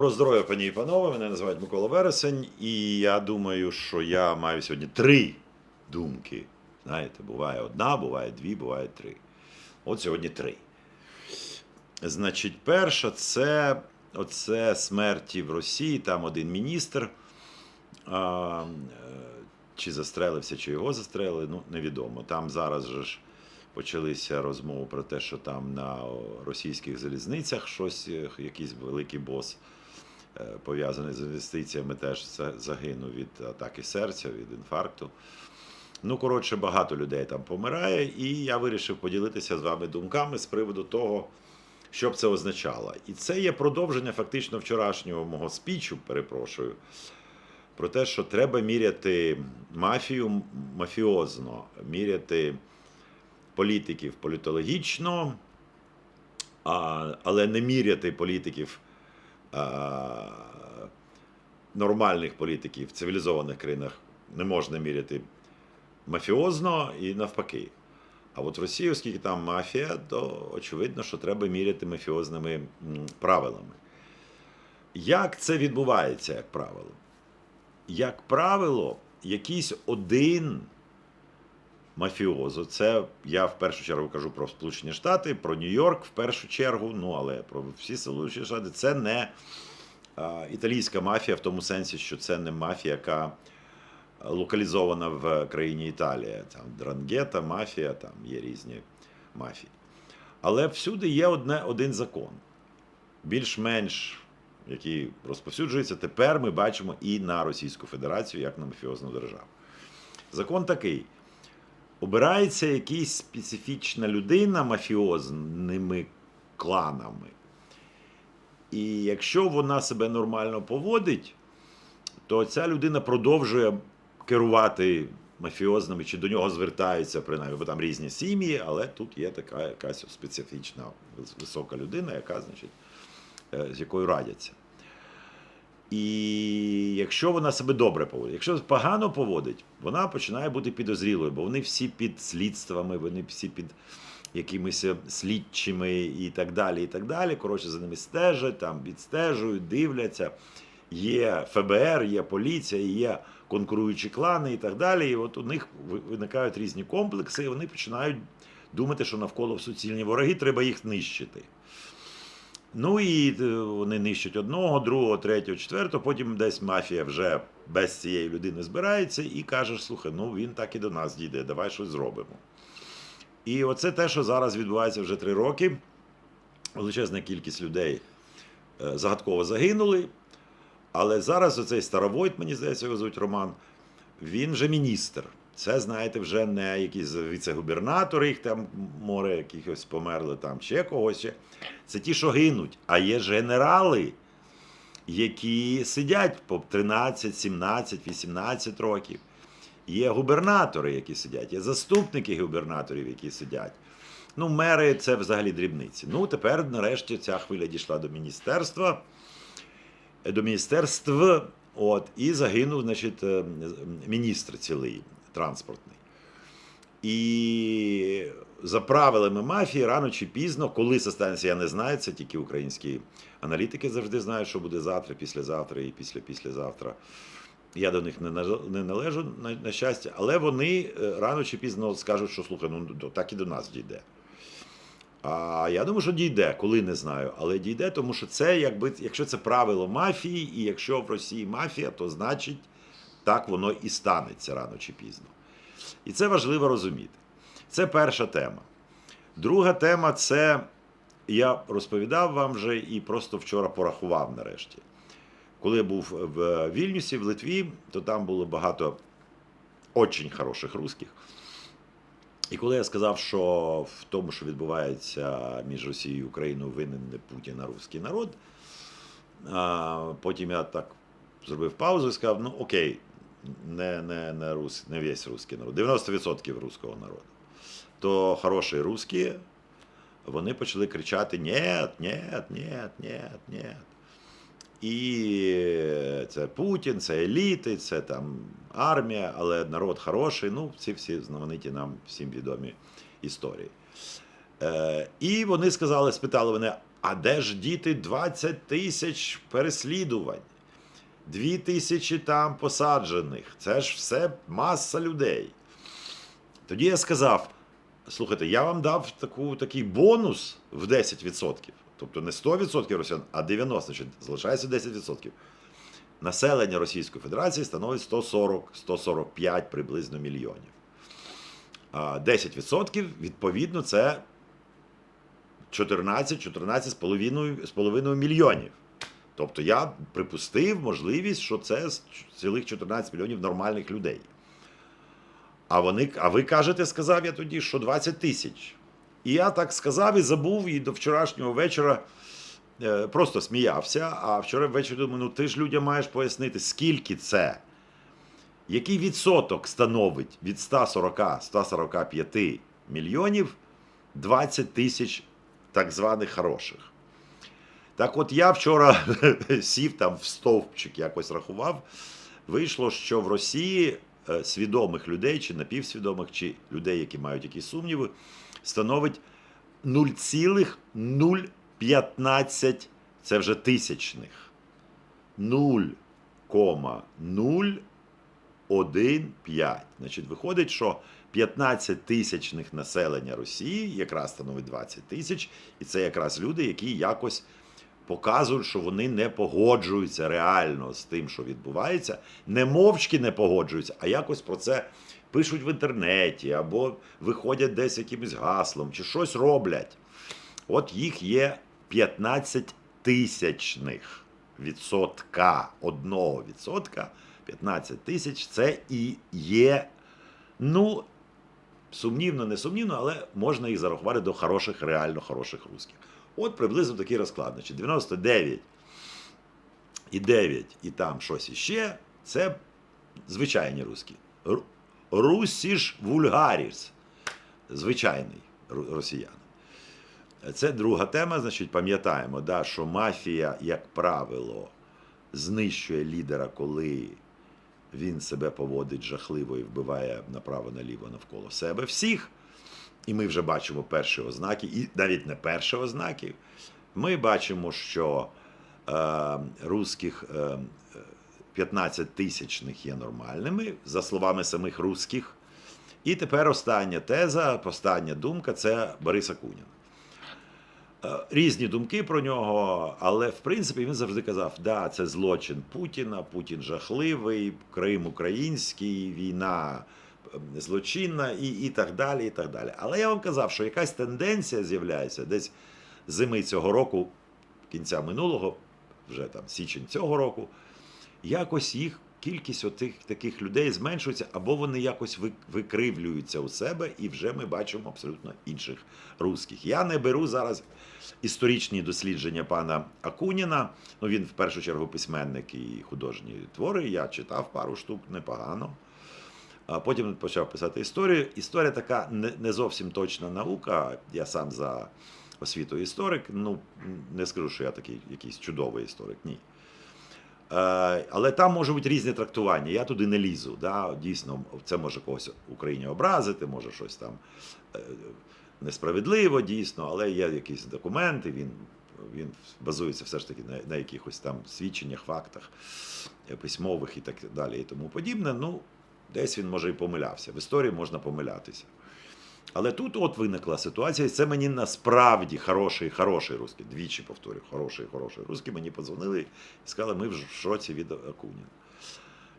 Про здоров'я, пані і панове, мене називають Микола Вересень, і я думаю, що я маю сьогодні три думки. Знаєте, буває одна, буває дві, буває три. От сьогодні три. Значить, перша це оце смерті в Росії. Там один міністр. А, е, чи застрелився, чи його застрелили, ну невідомо. Там зараз же ж почалися розмови про те, що там на російських залізницях щось, е, якийсь великий бос пов'язаний з інвестиціями, теж за- загинув від атаки серця, від інфаркту. Ну, коротше, багато людей там помирає, і я вирішив поділитися з вами думками з приводу того, що б це означало. І це є продовження фактично вчорашнього мого спічу, перепрошую, про те, що треба міряти мафію мафіозно, міряти політиків політологічно, але не міряти політиків нормальних політиків в цивілізованих країнах не можна міряти мафіозно і навпаки. А от в Росії, оскільки там мафія, то очевидно, що треба міряти мафіозними правилами. Як це відбувається, як правило? Як правило, якийсь один мафіозо, це я в першу чергу кажу про Сполучені Штати, про Нью-Йорк в першу чергу, ну але про всі Сполучені Штати, це не італійська мафія в тому сенсі, що це не мафія, яка локалізована в країні Італія. Там дрангета, мафія, там є різні мафії. Але всюди є одне, один закон, більш-менш який розповсюджується, тепер ми бачимо і на Російську Федерацію, як на мафіозну державу. Закон такий: обирається якась специфічна людина мафіозними кланами. І якщо вона себе нормально поводить, то ця людина продовжує керувати мафіозними, чи до нього звертаються, принаймні, бо там різні сім'ї, але тут є така якась специфічна висока людина, яка, значить, е, з якою радяться. І якщо вона себе добре поводить, якщо погано поводить, вона починає бути підозрілою, бо вони всі під слідствами, вони всі під якимись слідчими і так далі. і так далі. Коротше, за ними стежать, там відстежують, дивляться. Є ФБР, є поліція, є конкуруючі клани і так далі. І от у них виникають різні комплекси, і вони починають думати, що навколо суцільні вороги, треба їх нищити. Ну і е, вони нищать одного, другого, третього, четвертого. Потім десь мафія вже без цієї людини збирається і каже: слухай, ну він так і до нас дійде, давай щось зробимо. І оце те, що зараз відбувається вже три роки. Величезна кількість людей е, загадково загинули. Але зараз оцей Старовойт, мені здається, його звуть Роман, він вже міністр. Це, знаєте, вже не якісь віце-губернатори, їх там море якихось померли там, ще когось. Це ті, що гинуть. А є генерали, які сидять по 13, 17, 18 років. Є губернатори, які сидять, є заступники губернаторів, які сидять. Ну, мери це взагалі дрібниці. Ну, тепер, нарешті, ця хвиля дійшла до міністерства, до міністерств, от, і загинув, значить, е, міністр цілий транспортний. І за правилами мафії, рано чи пізно, коли це станеться, я не знаю, це тільки українські аналітики завжди знають, що буде завтра, післязавтра і після післязавтра. Я до них не належу, на, щастя, але вони е, рано чи пізно скажуть, що слухай, ну так і до нас дійде. А я думаю, що дійде, коли не знаю, але дійде, тому що це, якби, якщо це правило мафії, і якщо в Росії мафія, то значить так воно і станеться рано чи пізно. І це важливо розуміти. Це перша тема. Друга тема це я розповідав вам вже і просто вчора порахував нарешті. Коли я був в Вільнюсі, в Литві, то там було багато очень хороших русських. І коли я сказав, що в тому, що відбувається між Росією і Україною, винен не Путін, а русський народ, потім я так зробив паузу і сказав: ну окей, не, не, не, рус, не весь русський народ, 90% руського народу. То хороші русські, вони почали кричати: Нєт, нєт, нєт, нєт, нєт. І це Путін, це еліти, це там армія, але народ хороший. Ну, ці всі знамениті нам всім відомі історії. Е, і вони сказали, спитали мене, А де ж діти 20 тисяч переслідувань? Дві тисячі там посаджених. Це ж все маса людей. Тоді я сказав: слухайте, я вам дав таку, такий бонус в 10%. Тобто не 100% росіян, а 90%, значить залишається 10%. Населення Російської Федерації становить 140-145 приблизно мільйонів. А 10% відповідно це 14-14 з половиною- з половиною мільйонів. Тобто я припустив можливість, що це цілих 14 мільйонів нормальних людей. А, вони, а ви кажете, сказав я тоді, що 20 тисяч. І я так сказав і забув, і до вчорашнього вечора е, просто сміявся. А вчора ввечері думаю, ну ти ж людям маєш пояснити, скільки це, який відсоток становить від 140-145 мільйонів 20 тисяч так званих хороших. Так от я вчора сів там в стовпчик, якось рахував. Вийшло, що в Росії е, свідомих людей, чи напівсвідомих, чи людей, які мають якісь сумніви, становить 0,015 це вже тисячних. 0,015. Значить, виходить, що 15 тисячних населення Росії якраз становить 20 тисяч, і це якраз люди, які якось показують, що вони не погоджуються реально з тим, що відбувається, не мовчки не погоджуються, а якось про це пишуть в інтернеті або виходять десь якимось гаслом, чи щось роблять. От їх є 15 тисячних відсотка, одного відсотка, 15 тисяч це і є, ну, сумнівно, не сумнівно, але можна їх зарахувати до хороших, реально хороших русських. От приблизно такий розклад. Значить, 99 і 9, і там щось іще, це звичайні русські. Русіш вульгаріс. Звичайний росіянин. Це друга тема. Значить, пам'ятаємо, да, що мафія, як правило, знищує лідера, коли він себе поводить жахливо і вбиває направо-наліво навколо себе всіх. І ми вже бачимо перші ознаки, і навіть не перші ознаки. Ми бачимо, що е, русських е, 15 тисячних є нормальними, за словами самих русських. І тепер остання теза, остання думка це Борис Акунін. Е, Різні думки про нього, але в принципі він завжди казав: да, це злочин Путіна, Путін жахливий, Крим український, війна злочинна і, і так далі. і так далі. Але я вам казав, що якась тенденція з'являється десь зими цього року, кінця минулого, вже там січень цього року, якось їх кількість отих таких людей зменшується, або вони якось викривлюються у себе, і вже ми бачимо абсолютно інших русських. Я не беру зараз історичні дослідження пана Акуніна. Ну він в першу чергу письменник і художні твори. Я читав пару штук непогано. Потім почав писати історію. Історія така не, зовсім точна наука. Я сам за освітою історик. Ну не скажу, що я такий якийсь чудовий історик. Ні. Е, Але там можуть бути різні трактування. Я туди не лізу. Да? Дійсно, це може когось в Україні образити, може щось там е, несправедливо, дійсно, але є якісь документи, він, він базується все ж таки на, на якихось там свідченнях, фактах письмових і так далі, і тому подібне. Ну, десь він може і помилявся. В історії можна помилятися. Але тут от виникла ситуація, і це мені насправді хороший, хороший русський, двічі повторю, хороший, хороший русський. Мені подзвонили і сказали, ми в шоці від Акуніна.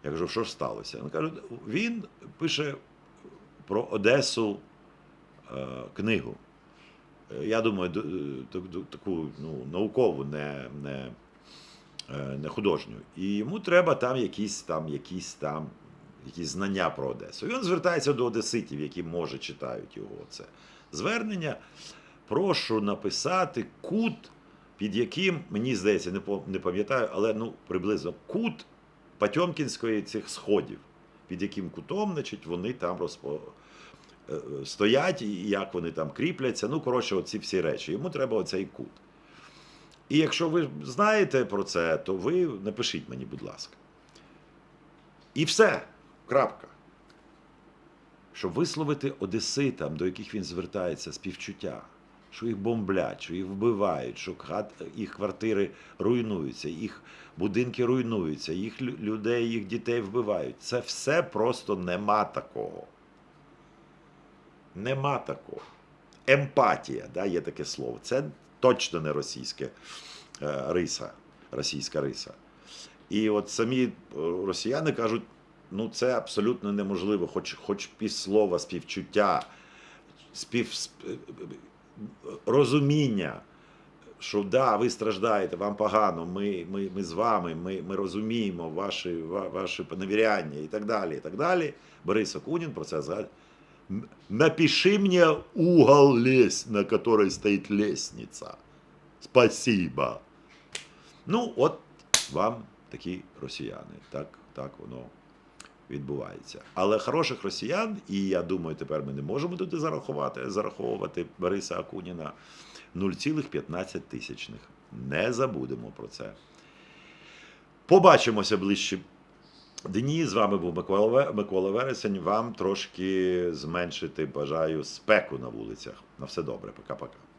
Я кажу, що ж сталося? Він каже, він пише про Одесу е, книгу. Я думаю, ду- ду- ду- таку ну, наукову, не, не, е, не художню. І йому треба там якісь там, якісь там якісь знання про Одесу. І він звертається до одеситів, які може читають його це звернення. Прошу написати кут, під яким, мені здається, не пам'ятаю, але ну, приблизно кут Потьомкінської цих сходів, під яким кутом, значить, вони там розпо... е, е, стоять, і як вони там кріпляться. Ну, коротше, оці всі речі. Йому треба оцей кут. І якщо ви знаєте про це, то ви напишіть мені, будь ласка. І все. Крапка. Щоб висловити одеситам, до яких він звертається, співчуття. що їх бомблять, що їх вбивають, що їх квартири руйнуються, їх будинки руйнуються, їх людей, їх дітей вбивають. Це все просто нема такого. Нема такого. Емпатія, да, є таке слово. Це точно не російське е, риса, російська риса. І от самі е, росіяни кажуть, ну це абсолютно неможливо, хоч, хоч півслова співчуття, спів, сп- розуміння, що да, ви страждаєте, вам погано, ми, ми, ми з вами, ми, ми розуміємо ваші, ваші поневіряння і так далі. і так далі. Борис Акунін про це згадує. Напиши мне угол лес, на которой стоит лестница. Спасибо. Ну, от вам такі росіяни. Так, так воно відбувається. Але хороших росіян, і я думаю, тепер ми не можемо туди зарахувати, зараховувати Бориса Акуніна 0,15 тисячних. Не забудемо про це. Побачимося ближче дні. З вами був Микола, Микола Вересень. Вам трошки зменшити бажаю спеку на вулицях. На все добре. Пока-пока.